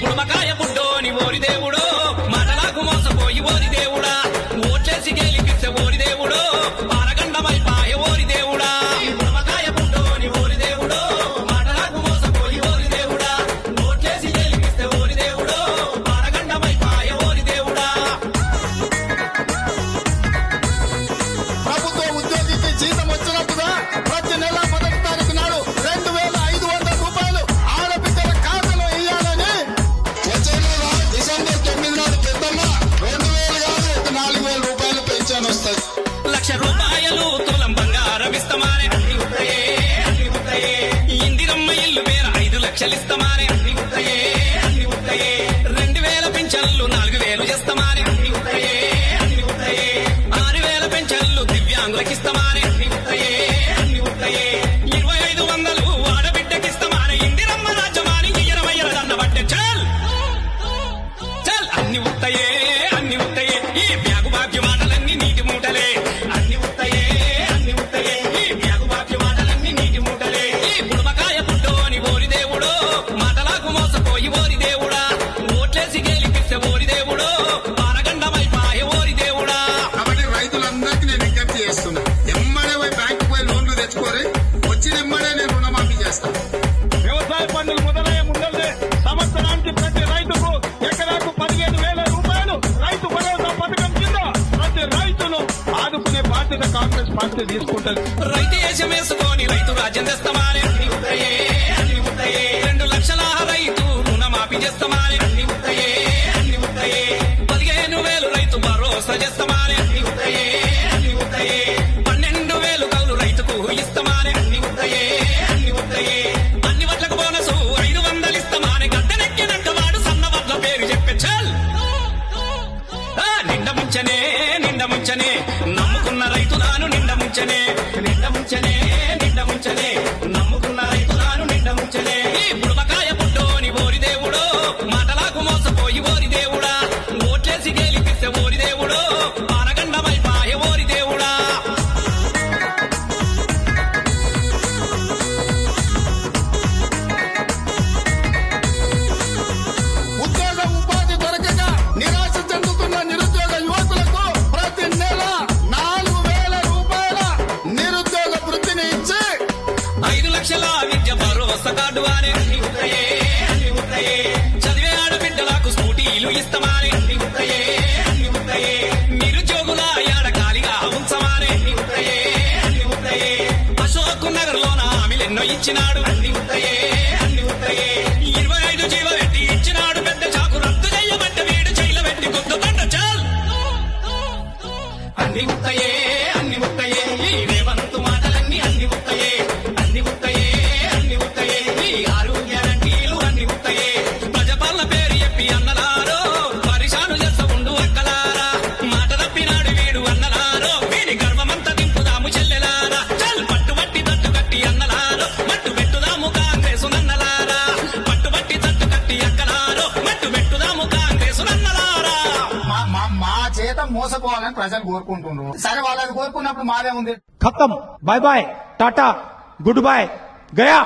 బుడమకాయ బుడ్డోని ఓరి దేవుడో? మరలాకు మోసపోయి ఓరి దేవుడా? ఓట్లేసి గేలికిస్తే ఓరి దేవుడో? పారగండమై పాయ ఓరి దేవుడా? బుడమకాయ బుడ్డోని ఓరి దేవుడో? మరలాకు మోసపోయి ఓరి దేవుడా? ఓట్లేసి గేలికిస్తే ఓరి దేవుడో? పారగండమై పాయ ప్రభుత్వ ఉద్యోగికి జీతం వచ్చినట్టుగా అన్ని ఇందిరమ్మ ఇల్లు వేర ఐదు లక్షలిస్తామారే అన్ని బాధ్యత కాంగ్రెస్ పార్టీ తీసుకుంటది. రైతు రైతు రాజ్యం తెస్తామని. నిండ ముంచలే నిండ ముంచలే నిండ ముంచలే నమ్ముకున్న లక్షల విద్య భరోసా కార్డు వారి. చదివే ఆడబిడ్డలకు స్కూటీలు ఇస్తామని నిరుద్యోగుల ఏడ ఖాళీగా ఉంచమని అశోక్ నగర్ లోన హామీలెన్నో ఇచ్చినాడు. ఇరవై ఐదు జీవ పెట్టి ఇచ్చినాడు. పెద్ద చాకు చేత మోసపోవాలని ప్రజలు కోరుకుంటున్నారు. సరే వాళ్ళది కోరుకున్నప్పుడు మాదే ఉంది ఖతం. Bye bye ta-ta. Good boy Gaya.